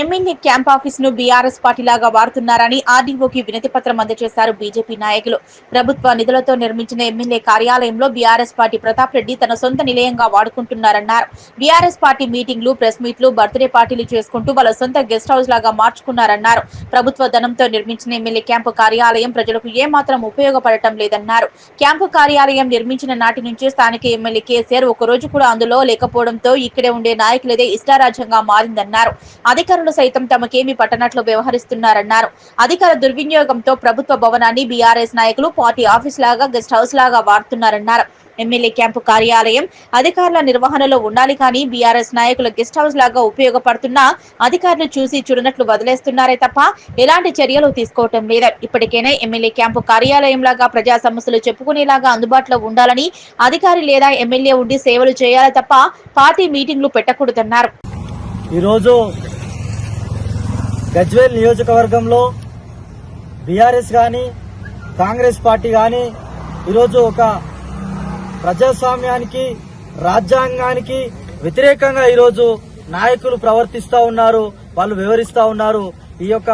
MLA camp ఆఫీస్ను BRS party లాగా వాడుతున్నారని ఆర్డీఓకి వినతి పత్రం అందజేశారు బీజేపీ నాయకులు. ప్రభుత్వ నిధులతో నిర్మించిన ఎమ్మెల్యే కార్యాలయంలో బీఆర్ఎస్ పార్టీ ప్రతాప్ రెడ్డి తన సొంత నిలయంగా వాడుకుంటున్నారన్నారు. బీఆర్ఎస్ పార్టీ మీటింగ్లు ప్రెస్ మీట్లు బర్త్డే పార్టీలు చేసుకుంటూ వాళ్ళ సొంత గెస్ట్ హౌస్ లాగా మార్చుకున్నారన్నారు. ప్రభుత్వ ధనంతో నిర్మించిన ఎమ్మెల్యే క్యాంపు కార్యాలయం ప్రజలకు ఏమాత్రం ఉపయోగపడటం లేదన్నారు. క్యాంపు కార్యాలయం నిర్మించిన నాటి నుంచి స్థానిక ఎమ్మెల్యే కేసీఆర్ ఒక రోజు కూడా అందులో లేకపోవడంతో ఇక్కడే ఉండే నాయకులదే ఇష్టారాజ్యంగా మారిందన్నారు. అధికారులు సైతం తమకేమీ పట్టనట్లు వ్యవహరిస్తున్నారన్నారు. అధికార దుర్వినియోగంతో ప్రభుత్వ భవనాన్ని బీఆర్ఎస్ నాయకులు పార్టీ ఆఫీస్ లాగా గెస్ట్ హౌస్ లాగా వాడుతున్నారన్నారు. ఎమ్మెల్యే క్యాంపు కార్యాలయం అధికారుల నిర్వహణలో ఉండాలి కానీ బీఆర్ఎస్ నాయకుల గెస్ట్ హౌస్ లాగా ఉపయోగపడుతున్నా అధికారులు చూసి చూడనట్లు వదిలేస్తున్నారే తప్ప ఎలాంటి చర్యలు తీసుకోవటం లేదు. ఇప్పటికైనా ఎమ్మెల్యే క్యాంపు కార్యాలయం లాగా ప్రజా సమస్యలు చెప్పుకునేలాగా అందుబాటులో ఉండాలని అధికారి లేదా ఎమ్మెల్యే ఉండి సేవలు చేయాలి తప్ప పార్టీ మీటింగ్లు పెట్టకూడదన్నారు. ఈరోజు గజ్వేల్ నియోజకవర్గంలో బీఆర్ఎస్ కానీ కాంగ్రెస్ పార్టీ కానీ ఈరోజు ఒక ప్రజాస్వామ్యానికి రాజ్యాంగానికి వ్యతిరేకంగా ఈరోజు నాయకులు ప్రవర్తిస్తూ ఉన్నారు వాళ్ళు వివరిస్తూ ఉన్నారు. ఈ యొక్క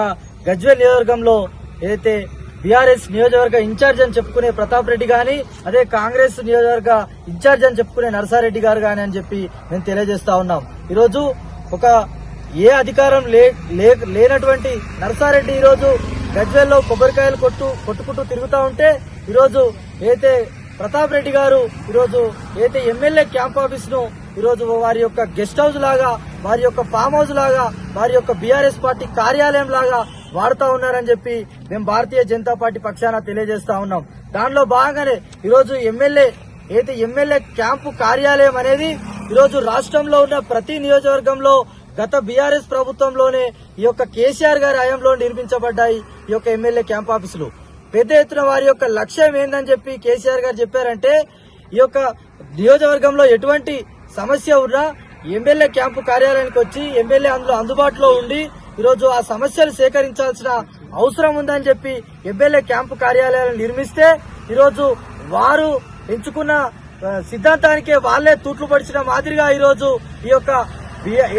గజ్వేల్ నియోజకవర్గంలో ఏదైతే బీఆర్ఎస్ నియోజకవర్గ ఇన్ఛార్జ్ అని చెప్పుకునే ప్రతాప్ రెడ్డి గాని అదే కాంగ్రెస్ నియోజకవర్గ ఇన్ఛార్జ్ అని చెప్పుకునే నరసారెడ్డి గారు గాని అని చెప్పి మేము తెలియజేస్తా ఉన్నాం. ఈరోజు ఒక ఏ అధికారం లే లే- లేనటువంటి నర్సారెడ్డి ఈరోజు గజ్వేల్లో కొబ్బరికాయలు కొట్టు కొట్టుకుంటూ తిరుగుతూ ఉంటే ఈరోజు అయితే ప్రతాప్ రెడ్డి గారు ఈరోజు ఏదైతే ఎమ్మెల్యే క్యాంప్ ఆఫీస్ను ఈరోజు వారి యొక్క గెస్ట్ హౌస్ లాగా వారి యొక్క ఫామ్ హౌస్ లాగా వారి యొక్క బీఆర్ఎస్ పార్టీ కార్యాలయం లాగా వాడుతా ఉన్నారని చెప్పి మేము భారతీయ జనతా పార్టీ పక్షాన తెలియజేస్తా ఉన్నాం. దానిలో భాగంగానే ఈరోజు ఎమ్మెల్యే అయితే ఎమ్మెల్యే క్యాంపు కార్యాలయం అనేది ఈరోజు రాష్ట్రంలో ఉన్న ప్రతి నియోజకవర్గంలో గత బీఆర్ఎస్ ప్రభుత్వంలోనే ఈ యొక్క కేసీఆర్ గారి హయాంలో నిర్మించబడ్డాయి ఈ యొక్క ఎమ్మెల్యే క్యాంప్ ఆఫీసులు. పెద్ద ఎత్తున వారి యొక్క లక్ష్యం ఏందని చెప్పి కేసీఆర్ గారు చెప్పారంటే ఈ యొక్క నియోజకవర్గంలో ఎటువంటి సమస్య ఉన్నా ఎమ్మెల్యే క్యాంపు కార్యాలయానికి వచ్చి ఎమ్మెల్యే అందులో అందుబాటులో ఉండి ఈరోజు ఆ సమస్యలు సేకరించాల్సిన అవసరం ఉందని చెప్పి ఎమ్మెల్యే క్యాంపు కార్యాలయాలను నిర్మిస్తే ఈరోజు వారు ఎంచుకున్న సిద్ధాంతానికే వాళ్ళే తూట్లు పడిచిన మాదిరిగా ఈరోజు ఈ యొక్క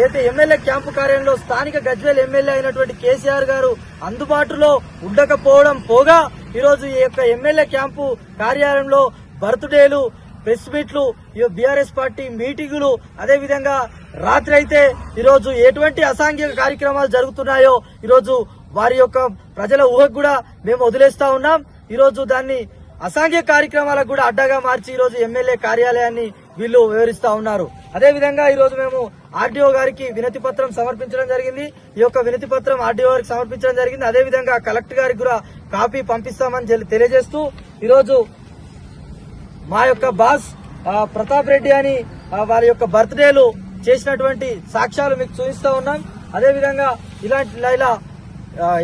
అయితే ఎమ్మెల్యే క్యాంపు కార్యాలయంలో స్థానిక గజ్వేల్ ఎమ్మెల్యే అయినటువంటి కేసీఆర్ గారు అందుబాటులో ఉండకపోవడం పోగా ఈరోజు ఈ యొక్క ఎమ్మెల్యే క్యాంపు కార్యాలయంలో బర్త్డేలు ప్రెస్ మీట్లు బీఆర్ఎస్ పార్టీ మీటింగులు అదే విధంగా రాత్రి అయితే ఈరోజు ఎటువంటి అసాంఘిక కార్యక్రమాలు జరుగుతున్నాయో ఈరోజు వారి యొక్క ప్రజల ఊహకు కూడా మేము వదిలేస్తా ఉన్నాం. ఈరోజు దాన్ని అసాంఘిక కార్యక్రమాలకు కూడా అడ్డగా మార్చి ఈరోజు ఎమ్మెల్యే కార్యాలయాన్ని వీళ్ళు వివరిస్తా ఉన్నారు. అదే విధంగా ఈ రోజు మేము ఆర్డీఓ గారికి వినతి పత్రం సమర్పించడం జరిగింది. ఈ యొక్క వినతి పత్రం ఆర్డీఓ గారికి సమర్పించడం జరిగింది. అదే విధంగా కలెక్టర్ గారికి కూడా కాపీ పంపిస్తామని తెలి- తెలియజేస్తూ ఈరోజు మా యొక్క బాస్ ప్రతాప్ రెడ్డి అని వారి యొక్క బర్త్డేలు చేసినటువంటి సాక్ష్యాలు మీకు చూపిస్తా ఉన్నాం. అదేవిధంగా ఇలాంటి ఇలా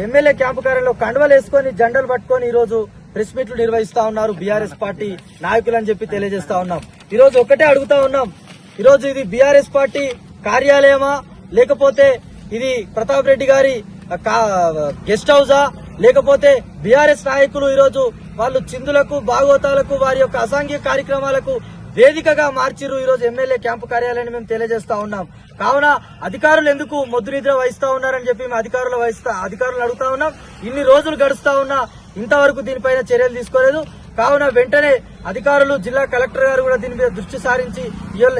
ఎమ్మెల్యే క్యాంపు కార్యాలయంలో కండువలు వేసుకొని జెండలు పట్టుకొని ఈరోజు ప్రెస్ మీట్లు నిర్వహిస్తా ఉన్నారు బీఆర్ఎస్ పార్టీ నాయకులు అని చెప్పి తెలియజేస్తా ఉన్నాం. ఈరోజు ఒకటే అడుగుతా ఉన్నాం. ఈరోజు ఇది బీఆర్ఎస్ పార్టీ కార్యాలయమా? లేకపోతే ఇది ప్రతాప్ రెడ్డి గారి కా- గెస్ట్ హౌసా? లేకపోతే బీఆర్ఎస్ నాయకులు ఈరోజు వాళ్ళు చిందులకు భాగవతాలకు వారి యొక్క అసాంఘిక కార్యక్రమాలకు వేదికగా మార్చిరు ఈరోజు ఎమ్మెల్యే క్యాంపు కార్యాలయాన్ని మేము తెలియజేస్తా ఉన్నాం. కావున అధికారులు ఎందుకు మొద్దు నిద్ర వహిస్తా ఉన్నారని చెప్పి మేము అధికారులు వహిస్తా అధికారులు అడుగుతా ఉన్నాం. ఇన్ని రోజులు గడుస్తా ఉన్నా ఇంతవరకు దీనిపైన చర్యలు తీసుకోలేదు. కావున వెంటనే అధికారులు జిల్లా కలెక్టర్ గారు కూడా దీని మీద దృష్టి సారించి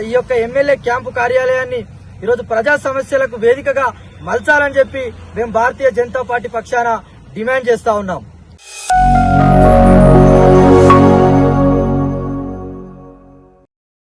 ఈ యొక్క ఎమ్మెల్యే క్యాంపు కార్యాలయాన్ని ఈరోజు ప్రజా సమస్యలకు వేదికగా మలచాలని చెప్పి మేము భారతీయ జనతా పార్టీ పక్షాన డిమాండ్ చేస్తా ఉన్నాం.